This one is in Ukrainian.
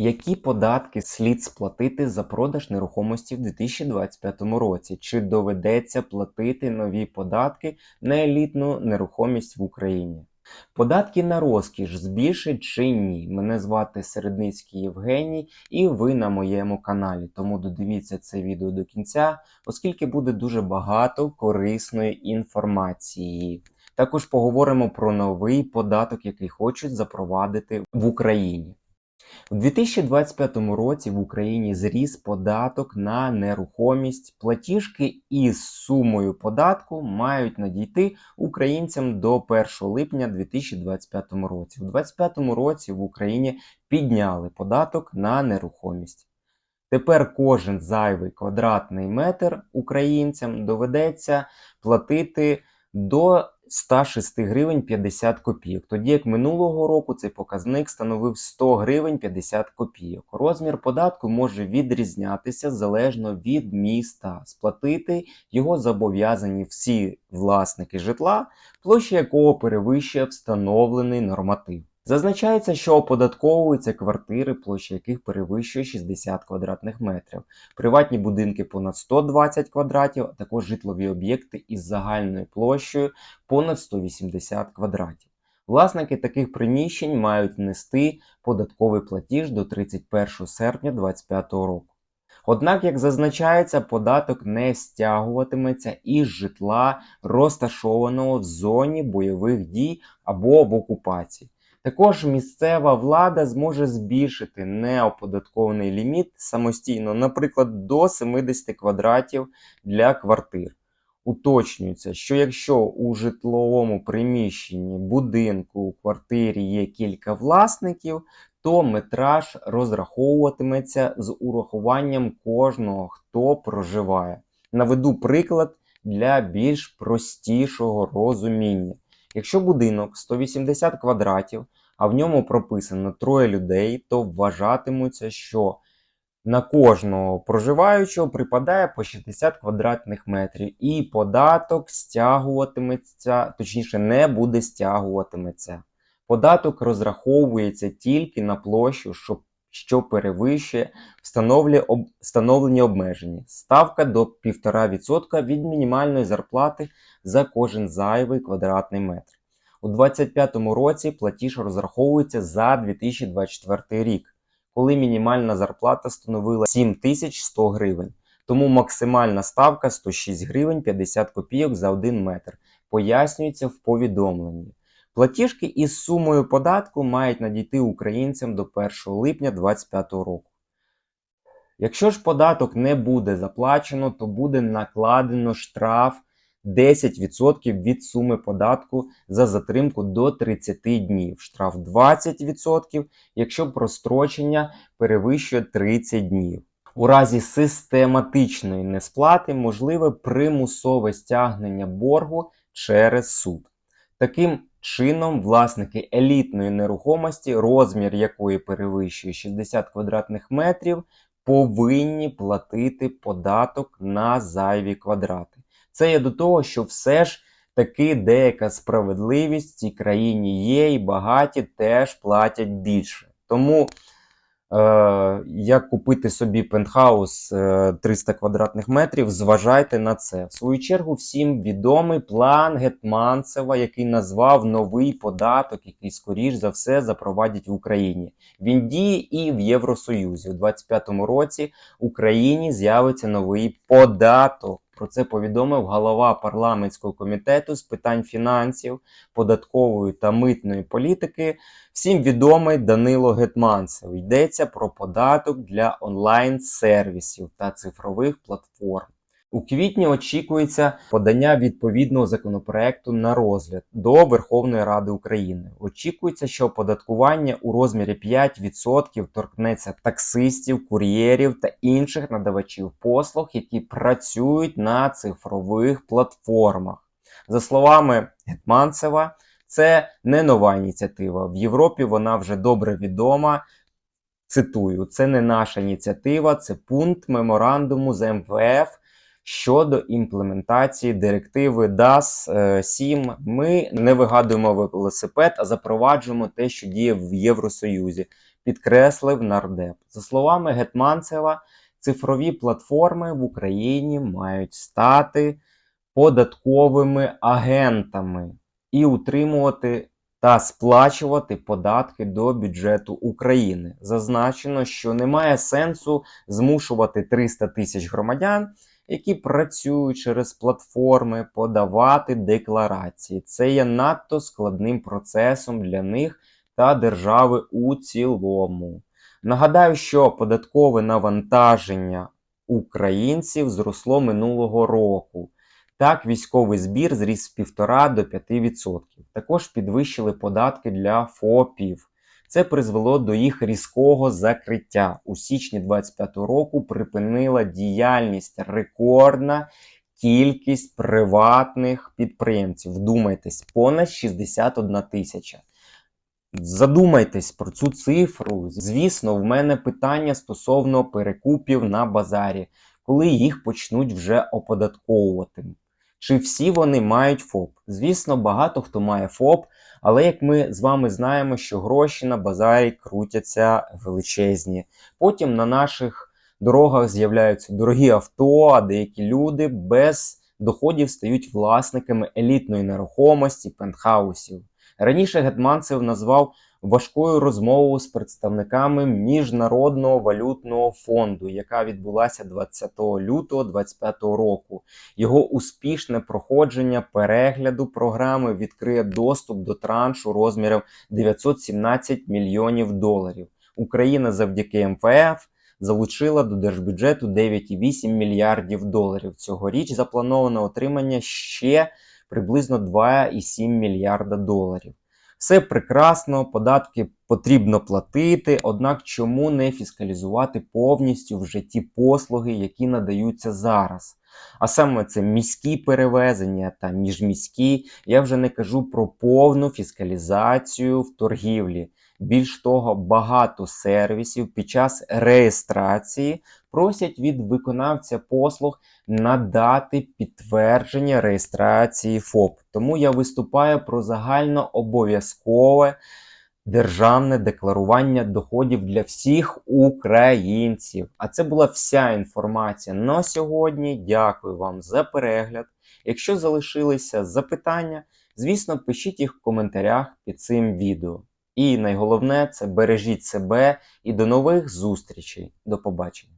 Які податки слід сплатити за продаж нерухомості в 2025 році? Чи доведеться платити нові податки на елітну нерухомість в Україні? Податки на розкіш збільшать чи ні? Мене звати Середницький Євгеній, і ви на моєму каналі. Тому додивіться це відео до кінця, оскільки буде дуже багато корисної інформації. Також поговоримо про новий податок, який хочуть запровадити в Україні. У 2025 році в Україні зріс податок на нерухомість. Платіжки із сумою податку мають надійти українцям до 1 липня 2025 році. У 2025 році в Україні підняли податок на нерухомість. Тепер кожен зайвий квадратний метр українцям доведеться платити до 106 гривень 50 копійок. Тоді як минулого року цей показник становив 100 гривень 50 копійок. Розмір податку може відрізнятися залежно від міста. Сплатити його зобов'язані всі власники житла, площа якого перевищує встановлений норматив. Зазначається, що оподатковуються квартири, площа яких перевищує 60 квадратних метрів, приватні будинки понад 120 квадратів, а також житлові об'єкти із загальною площею понад 180 квадратів. Власники таких приміщень мають внести податковий платіж до 31 серпня 2025 року. Однак, як зазначається, податок не стягуватиметься із житла, розташованого в зоні бойових дій або в окупації. Також місцева влада зможе збільшити неоподаткований ліміт самостійно, наприклад, до 70 квадратів для квартир. Уточнюється, що якщо у житловому приміщенні, будинку, у квартирі є кілька власників, то метраж розраховуватиметься з урахуванням кожного, хто проживає. Наведу приклад для більш простішого розуміння. Якщо будинок 180 квадратів, а в ньому прописано троє людей, то вважатимуться, що на кожного проживаючого припадає по 60 квадратних метрів, і податок стягуватиметься, точніше, не буде стягуватиметься. Податок розраховується тільки на площу, що, що перевищує встановлені, обмеження. Ставка до 1,5% від мінімальної зарплати за кожен зайвий квадратний метр. У 2025 році платіж розраховується за 2024 рік, коли мінімальна зарплата становила 7100 гривень. Тому максимальна ставка 106 гривень 50 копійок за 1 метр. Пояснюється в повідомленні. Платіжки із сумою податку мають надійти українцям до 1 липня 2025 року. Якщо ж податок не буде заплачено, то буде накладено штраф 10% від суми податку за затримку до 30 днів. Штраф 20%, якщо прострочення перевищує 30 днів. У разі систематичної несплати можливе примусове стягнення боргу через суд. Таким чином, власники елітної нерухомості, розмір якої перевищує 60 квадратних метрів, повинні платити податок на зайві квадрати. Це є до того, що все ж таки деяка справедливість в цій країні є, і багаті теж платять більше. Тому як купити собі пентхаус е, 300 квадратних метрів, зважайте на це. В свою чергу, всім відомий план Гетманцева, який назвав новий податок, який, скоріш за все, запровадять в Україні. Він діє і в Євросоюзі. У 2025 році в Україні з'явиться новий податок. Про це повідомив голова парламентського комітету з питань фінансів, податкової та митної політики. Всім відомий Данило Гетманцев. Йдеться про податок для онлайн-сервісів та цифрових платформ. У квітні очікується подання відповідного законопроекту на розгляд до Верховної Ради України. Очікується, що оподаткування у розмірі 5% торкнеться таксистів, кур'єрів та інших надавачів послуг, які працюють на цифрових платформах. За словами Гетманцева, це не нова ініціатива. В Європі вона вже добре відома. Цитую, це не наша ініціатива, це пункт меморандуму з МВФ щодо імплементації директиви DAS 7. Ми не вигадуємо велосипед, а запроваджуємо те, що діє в Євросоюзі. підкреслив нардеп. За словами Гетманцева, цифрові платформи в Україні мають стати податковими агентами і утримувати та сплачувати податки до бюджету України. Зазначено, що немає сенсу змушувати 300 тисяч громадян, які працюють через платформи, подавати декларації. Це є надто складним процесом для них та держави у цілому. Нагадаю, що податкове навантаження українців зросло минулого року. Так, військовий збір зріс з 1,5 до 5%. Також підвищили податки для ФОПів. Це призвело до їх різкого закриття. У січні 2025 року припинила діяльність рекордна кількість приватних підприємців. Вдумайтесь, понад 61 тисяча. Задумайтесь про цю цифру. Звісно, в мене питання стосовно перекупів на базарі, коли їх почнуть вже оподатковувати. Чи всі вони мають ФОП? Звісно, багато хто має ФОП, але як ми з вами знаємо, що гроші на базарі крутяться величезні. Потім на наших дорогах з'являються дорогі авто, а деякі люди без доходів стають власниками елітної нерухомості, пентхаусів. Раніше Гетманцев назвав важкою розмову з представниками Міжнародного валютного фонду, яка відбулася 20 лютого 2025 року. Його успішне проходження перегляду програми відкриє доступ до траншу розміром 917 мільйонів доларів. Україна завдяки МФФ залучила до держбюджету 9,8 мільярдів доларів. Цьогоріч заплановано отримання ще приблизно 2,7 мільярда доларів. Все прекрасно, податки потрібно платити, однак чому не фіскалізувати повністю вже ті послуги, які надаються зараз? А саме це міські перевезення та міжміські. Я вже не кажу про повну фіскалізацію в торгівлі. Більш того, багато сервісів під час реєстрації просять від виконавця послуг надати підтвердження реєстрації ФОП. Тому я виступаю про загально обов'язкове державне декларування доходів для всіх українців. А це була вся інформація на сьогодні. Дякую вам за перегляд. Якщо залишилися запитання, звісно, пишіть їх в коментарях під цим відео. І найголовне це бережіть себе і до нових зустрічей. До побачення.